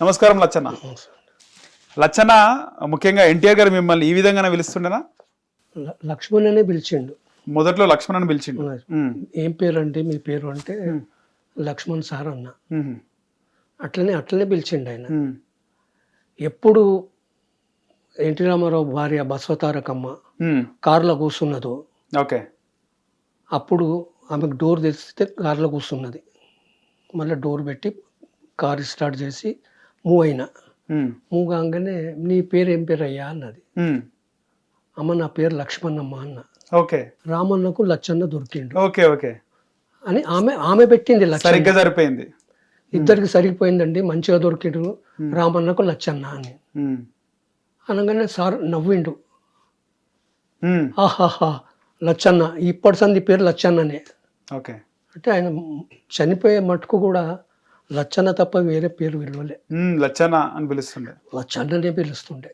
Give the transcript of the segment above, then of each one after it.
నమస్కారం లచ్చన్న. లచ్చన్న ముఖ్యంగా ఎన్టీఆర్ గారు మిమ్మల్ని ఈ విధంగానే పిలుస్తుండేనా? లక్ష్మణ్ అనే పిలిచిండు. మొదట్లో లక్ష్మణ్ అని పిలిచిండు ఏం పేరు అంటే మీ పేరు అంటే లక్ష్మణ్ సార్ అన్న. అట్లనే అట్లనే పిలిచిండు ఆయన. ఎప్పుడు ఎన్టీ రామారావు భార్య బసవతారకమ్మ కారులో కూర్చున్నదో ఓకే. అప్పుడు ఆమెకు డోర్ తెరిస్తే కారులో కూర్చున్నది. మళ్ళీ డోర్ పెట్టి కారు స్టార్ట్ చేసి మూవ్ అయినా మూవ్ కాగానే నీ పేరు ఏం పేరు అయ్యా అన్నది అమ్మ నా పేరు లక్ష్మణమ్మ అన్న. ఓకే. రామన్నకు లచ్చన్న దొరికిండు. Okay okay. అని ఆమె ఆమె పెట్టింది సరిగ్గా సరిపోయింది. ఇద్దరికి సరిగిపోయిందండి మంచిగా దొరికిండు రామన్నకు లచ్చన్న అని. అనగానే సార్ నవ్విండు. ఆహాహా లచ్చన్న ఇప్పటి సంది పేరు లచ్చన్ననే. ఓకే. అంటే ఆయన చనిపోయే మటుకు కూడా లచ్చన్న తప్ప వేరే పేరు విలువలే ఉమ్, లచ్చన్న అని పిలుస్తుండే. లచ్చన్ననే పిలుస్తుండే.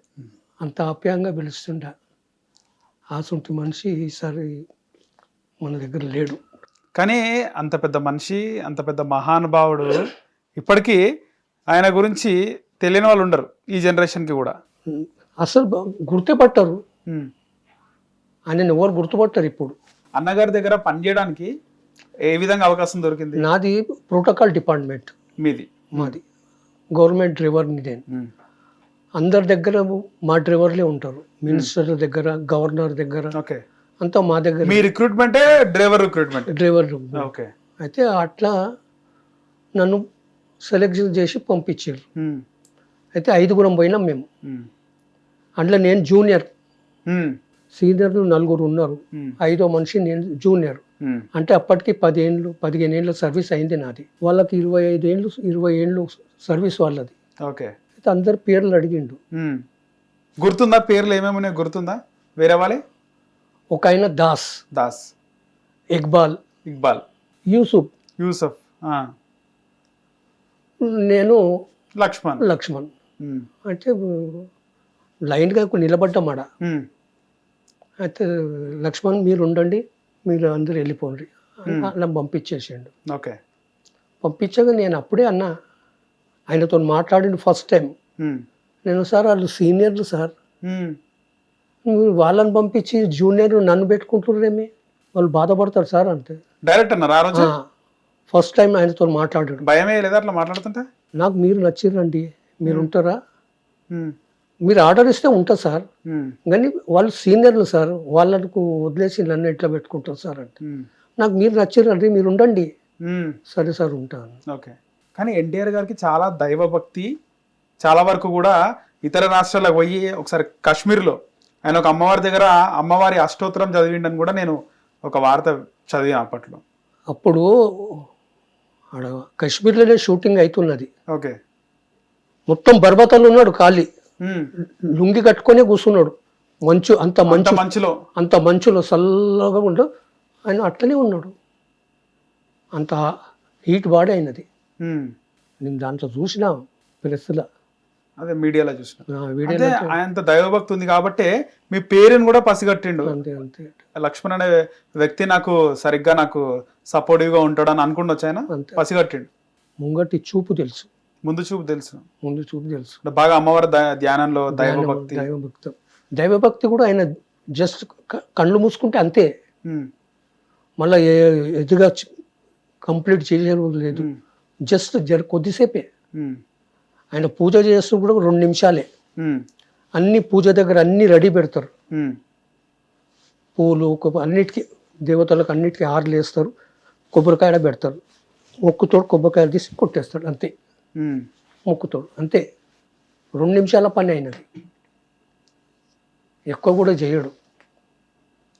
అంత ఆప్యాయంగా పిలుస్తుండే. ఆసుంటి మనిషి ఈసారి మన దగ్గర లేడు. కానీ అంత పెద్ద మనిషి అంత పెద్ద మహానుభావుడు ఇప్పటికీ ఆయన గురించి తెలియని వాళ్ళు ఉండరు ఈ జనరేషన్కి కూడా. అసలు గుర్తుపట్టరు. ఉమ్. ఆయనని ఎవరు గుర్తుపట్టరు ఇప్పుడు. అన్నగారి దగ్గర పనిచేయడానికి ఏ విధంగా అవకాశం దొరికింది? నాది ప్రోటోకాల్ డిపార్ట్మెంట్. మీది? మాది. గవర్నమెంట్ డ్రైవర్ని నేను అందరి దగ్గర మా డ్రైవర్లే ఉంటారు. మినిస్టర్ దగ్గర గవర్నర్ దగ్గర. ఓకే. అంతా మా దగ్గర. మీ రిక్రూట్మెంటే డ్రైవర్ రిక్రూట్మెంట్ డ్రైవర్ ఓకే. అయితే అట్లా నన్ను సెలెక్షన్ చేసి పంపించారు. అయితే ఐదుగురం పోయినాం మేము. అందులో నేను జూనియర్ సీనియర్లు నలుగురు ఉన్నారు. ఐదో మనిషి నేను జూనియర్. అంటే అప్పటికి పదేళ్ళు పదిహేను ఏళ్ళ సర్వీస్ అయింది నాది. వాళ్ళకి ఇరవై ఐదు ఏళ్ళు ఇరవై ఏళ్ళు సర్వీస్ వాళ్ళది. ఓకే. అయితే అందరు పేర్లు అడిగిండు. గుర్తుందా పేర్లు ఏమేమి గుర్తుందా? వేరే వాళ్ళే? ఒక ఆయన దాస్. దాస్. ఇక్బాల్. ఇక్బాల్. యూసుఫ్. యూసఫ్. నేను లక్ష్మణ్. లక్ష్మణ్. అంటే లైన్గా నిలబడ్డామాడ అయితే లక్ష్మణ్ మీరు ఉండండి మీరు అందరు వెళ్ళిపోండి. అలా పంపించేసిండు ఓకే. పంపించాక నేను అప్పుడే అన్నా ఆయనతో మాట్లాడింది ఫస్ట్ టైం. నేను సార్ వాళ్ళు సీనియర్లు సార్. వాళ్ళని పంపించి జూనియర్ నన్ను పెట్టుకుంటున్నారేమి వాళ్ళు బాధపడతారు సార్ అంటే డైరెక్ట్ అన్నారు ఆ రోజు? ఫస్ట్ టైం ఆయనతో మాట్లాడాడు. భయమే లేదా అట్లా మాట్లాడుతుంటే? నాకు మీరు నచ్చిరండి మీరు ఉంటారా? మీరు ఆర్డర్ ఇస్తే ఉంటా సార్. కానీ వాళ్ళు సీనియర్లు సార్ వాళ్ళకు వదిలేసి నన్ను ఎట్లా పెట్టుకుంటారు సార్ అంటే. నాకు మీరు నచ్చిరండి మీరు ఉండండి. సరే సార్ ఉంటాను. ఓకే. కానీ ఎన్టీఆర్ గారికి చాలా దైవభక్తి చాలా వరకు కూడా ఇతర రాష్ట్రాలకు పోయి ఒకసారి కాశ్మీర్లో ఆయన ఒక అమ్మవారి దగ్గర అమ్మవారి అష్టోత్తరం చదివిండని కూడా నేను ఒక వార్త చదివాను అప్పట్లో. అప్పుడు కాశ్మీర్లోనే షూటింగ్ అవుతున్నది. ఓకే. మొత్తం బర్బతలు ఉన్నాడు ఖాళీ. లుంగి కట్టుకొని కూర్చున్నాడు. మంచు అంత మంచు మంచిలో. అంత మంచులో చల్లగా ఉండు. ఆయన అట్లనే ఉన్నాడు. అంత హీట్ బాడీ అయినది. నేను దాంట్లో చూసిన ప్రెస్లో అదే మీడియాలో చూసిన. ఆయనంత దైవభక్తి ఉంది కాబట్టి మీ పేరుని కూడా పసిగట్టిండు. అంతే అంతే. లక్ష్మణ్ అనే వ్యక్తి నాకు సరిగ్గా నాకు సపోర్టివ్గా ఉంటాడని అనుకుండొచ్చు ఆయన. పసిగట్టిండు. ముంగటి చూపు తెలుసు. ముందు చూపు తెలుసు. ముందు చూపు తెలుసు. బాగా అమ్మవారి ధ్యానంలో దైవభక్తి. దైవభక్తి. దైవభక్తి కూడా ఆయన జస్ట్ కళ్ళు మూసుకుంటే అంతే. మళ్ళీ ఎదుగా కంప్లీట్ చేయలేదు లేదు. జస్ట్ జర కొద్దిసేపే. ఆయన పూజ చేస్తూ కూడా రెండు నిమిషాలే. అన్ని పూజ దగ్గర అన్ని రెడీ పెడతారు. పూలు అన్నిటికీ దేవతలకు అన్నిటికీ హారలు వేస్తారు. కొబ్బరికాయ పెడతారు. మొక్కుతోడు కొబ్బరికాయలు తీసి కొట్టేస్తాడు అంతే. మొక్కుతోడు. అంతే రెండు నిమిషాల పని అయినది. ఎక్కువ కూడా చేయడు.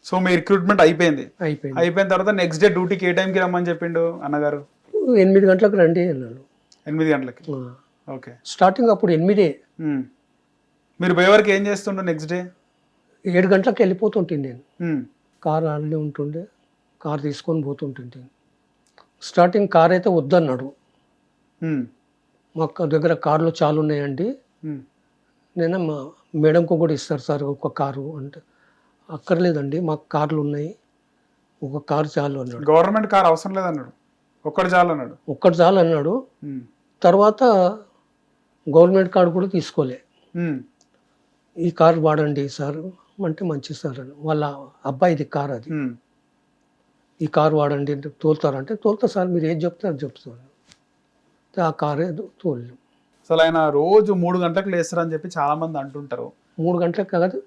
సో మీ రిక్రూట్మెంట్ అయిపోయింది. అయిపోయింది. అయిపోయిన తర్వాత నెక్స్ట్ డే డ్యూటీకి ఏ టైంకి రమ్మని చెప్పిండు అన్నగారు? ఎనిమిది గంటలకు రండి అన్నాడు ఎనిమిది గంటలకి. ఓకే. స్టార్టింగ్ అప్పుడు ఎనిమిదే. మీరు పోయే వరకు ఏం చేస్తుండో నెక్స్ట్ డే ఏడు గంటలకు వెళ్ళిపోతుంటుంది నేను. కార్ ఆడనే ఉంటుండే. కార్ తీసుకొని పోతుంటుంటే స్టార్టింగ్ కార్ అయితే వద్దన్నాడు. మా క- దగ్గర కార్లు చాలా ఉన్నాయండి. నేను మా మేడంకు కూడా ఇస్తారు సార్ ఒక కారు అంటే. అక్కర్లేదండి మాకు కార్లు ఉన్నాయి. ఒక కారు చాలు అన్నాడు. గవర్నమెంట్ కార్ అవసరం లేదన్నాడు. ఒక్కడు చాలు అన్నాడు. ఒక్కటి చాలు అన్నాడు. తర్వాత గవర్నమెంట్ కార్డు కూడా తీసుకోలే. ఈ కార్ వాడండి సార్ అంటే మంచి సార్ అని. వాళ్ళ అబ్బాయిది కార్ అది. ఈ కార్ వాడండి అంటే తోలుతారంటే తోలుతా సార్ మీరు ఏం చెప్తే అది చెప్తాను ఆ కారే తోలు అసలు ఆయన రోజు మూడు గంటలకు లేస్తారని చెప్పి చాలా మంది అంటుంటారు. మూడు గంటలకు కాదు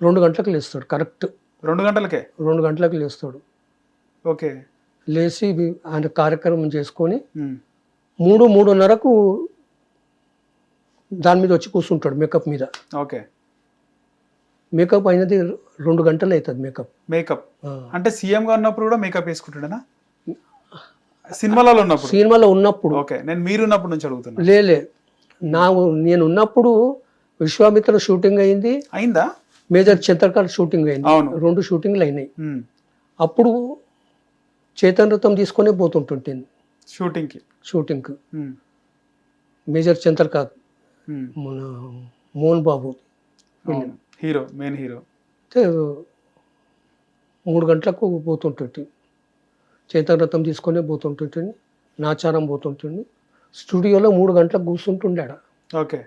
రెండు గంటలకు లేస్తాడు కరెక్ట్. రెండు గంటలకే? రెండు గంటలకు లేస్తాడు. ఓకే. లేచి ఆయన కార్యక్రమం చేసుకొని మూడు మూడున్నరకు దాని మీద వచ్చి కూర్చుంటాడు మేకప్ మీద. ఓకే. మేకప్ అయినది రెండు గంటలు అవుతుంది మేకప్. మేకప్. అంటే సీఎం గా ఉన్నప్పుడు కూడా మేకప్ వేసుకుంటాడేనా? సినిమాలలో ఉన్నప్పుడు? సినిమాలో ఉన్నప్పుడు. ఓకే నేను మీరు ఉన్నప్పుడు నుంచి అడుగుతున్నా. లేలే నా నేను ఉన్నప్పుడు విశ్వామిత్ర షూటింగ్ అయింది. అయిందా? మేజర్ చంద్రకాంత్ షూటింగ్ అయింది. రెండు షూటింగ్లు అయినాయి. అప్పుడు చేతన్ రథం తీసుకొనే పోతుంటుంటుంది షూటింగ్ షూటింగ్కి. Um, major Chandrakant. మన Mohan Babu. Hero main hero. మూడు గంటలకు పోతుంటుంది చేతన్ రథం తీసుకొనే పోతుంటుంది నాచారం పోతుంటుంది స్టూడియోలో మూడు గంటలకు కూర్చుంటుండే ఆడ ఓకే.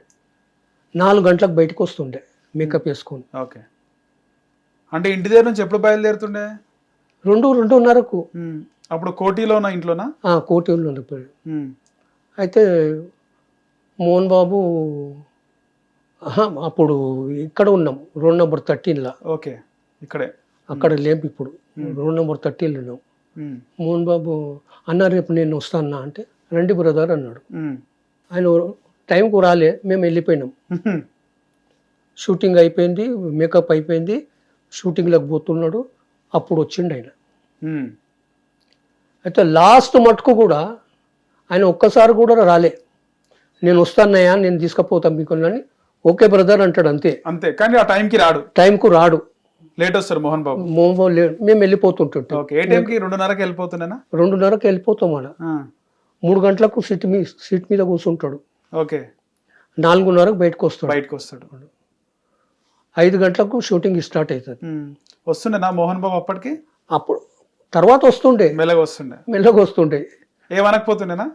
నాలుగు గంటలకు బయటకు వస్తుండే మేకప్ వేసుకొని. ఓకే. అంటే ఇంటి దగ్గర నుంచి ఎప్పుడు బయలుదేరుతుండే? రెండు రెండున్నరకు. అప్పుడు కోటిలోనా ఇంట్లోనా? కోటిలో ఉమ్, అయితే మోహన్ బాబు అప్పుడు ఇక్కడ ఉన్నాం రోడ్ నెంబర్ థర్టీన్లో. ఓకే. ఇక్కడే. అక్కడ లేపు ఇప్పుడు. రోడ్ నెంబర్ థర్టీన్లో ఉన్నాం. మోహన్ బాబు అన్న రేపు నేను వస్తానా అంటే రండి బ్రదర్ అన్నాడు. ఆయన టైంకు రాలే మేము వెళ్ళిపోయినాం. షూటింగ్ అయిపోయింది మేకప్ అయిపోయింది షూటింగ్లోకి పోతున్నాడు అప్పుడు వచ్చిండు ఆయన. అయితే లాస్ట్ మటుకు కూడా ఆయన ఒక్కసారి కూడా రాలే. నేను వస్తానయ్యా నేను తీసుకుపోతాను మీకు అని ఓకే బ్రదర్ అంటాడు అంతే. అంతే కానీ ఆ టైంకి రాడు. టైంకు రాడు. లేట్ వస్తారు మోహన్ బాబు? మోమో వెళ్ళిపోతుంటుంటాం. ఓకే. ఏ టైంకి? రెండున్నరకి వెళ్ళిపోతున్నానా రెండున్నరకు వెళ్ళిపోతాం ఆ, మూడు గంటలకు సీట్ మీ సీట్ మీద కూర్చుంటాడు. ఓకే. నాలుగున్నరకు బయటకు వస్తాడు. బయటకు వస్తాడు. ఐదు గంటలకు షూటింగ్ స్టార్ట్ అవుతుంది. వస్తుండేనా మోహన్ బాబు అప్పటికి? అప్పుడు తర్వాత వస్తుండే. మెల్లగా వస్తుండే. మెల్లగా వస్తుండే. ఏమనకపోతుండేనా?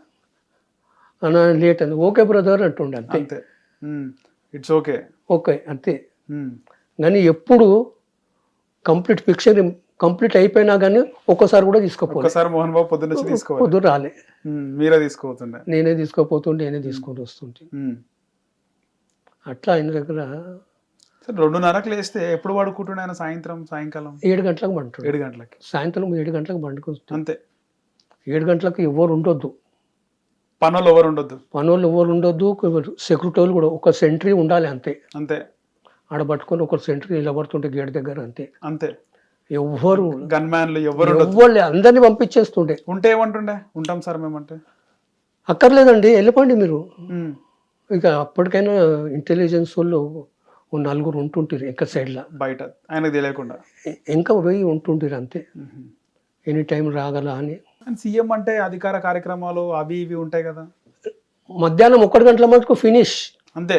అన్న లేట్ అని. ఓకే బ్రదర్ అంటుండే అంతే. అంతే. It's okay. ఓకే అంతే. కానీ ఎప్పుడు కంప్లీట్ పిక్చర్ కంప్లీట్ అయిపోయినా కానీ ఒక్కసారి కూడా తీసుకోపోలేదు ఒక్కసారి మోహన్ బాబు పొద్దున్న తీసుకోవాలి. పొద్దు రాలే. మీరే తీసుకోపోతుండే నేనే తీసుకోపోతుంటే నేనే తీసుకొని వస్తుంటే. అట్లా ఆయన దగ్గర సరే రెండున్నరకు లేస్తే ఎప్పుడు పడుకుంటుండే ఆయన సాయంత్రం సాయంకాలం? ఏడు గంటలకు పండుతాడు ఏడు గంటలకి. సాయంత్రం ఏడు గంటలకు పండుకొస్తుంది అంతే. ఏడు గంటలకు ఎవరు ఉండొద్దు. పనులు ఎవరు ఉండొద్దు? పనులు ఎవరు ఉండొద్దు సెక్యూరిటీ కూడా ఒక సెంట్రీ ఉండాలి అంతే. అంతే. ఆడ పట్టుకొని ఒక సెంట్రీ నిలబడుతుంటే గేట్ దగ్గర అంతే. అంతే. ఎవ్వరు గన్ మ్యాన్లు ఎవరు ఎవ్వరు అందరినీ పంపించేస్తుండే. ఉంటే ఏమంటుండే? ఉంటాం సార్ మేమంటే. అక్కర్లేదండి వెళ్ళిపోండి మీరు. ఇక అప్పటికైనా ఇంటెలిజెన్స్ వాళ్ళు ఓ నలుగురు ఉంటుంటారు ఇంకా సైడ్లో బయట ఆయనకు తెలియకుండా. ఇంకా పోయి ఉంటుంటారు అంతే. ఎనీ టైం రాగల అని. సీఎం అంటే అధికార కార్యక్రమాలు అవి ఇవి ఉంటాయి కదా. మధ్యాహ్నం ఒకటి గంటల మటుకు ఫినిష్ అంతే.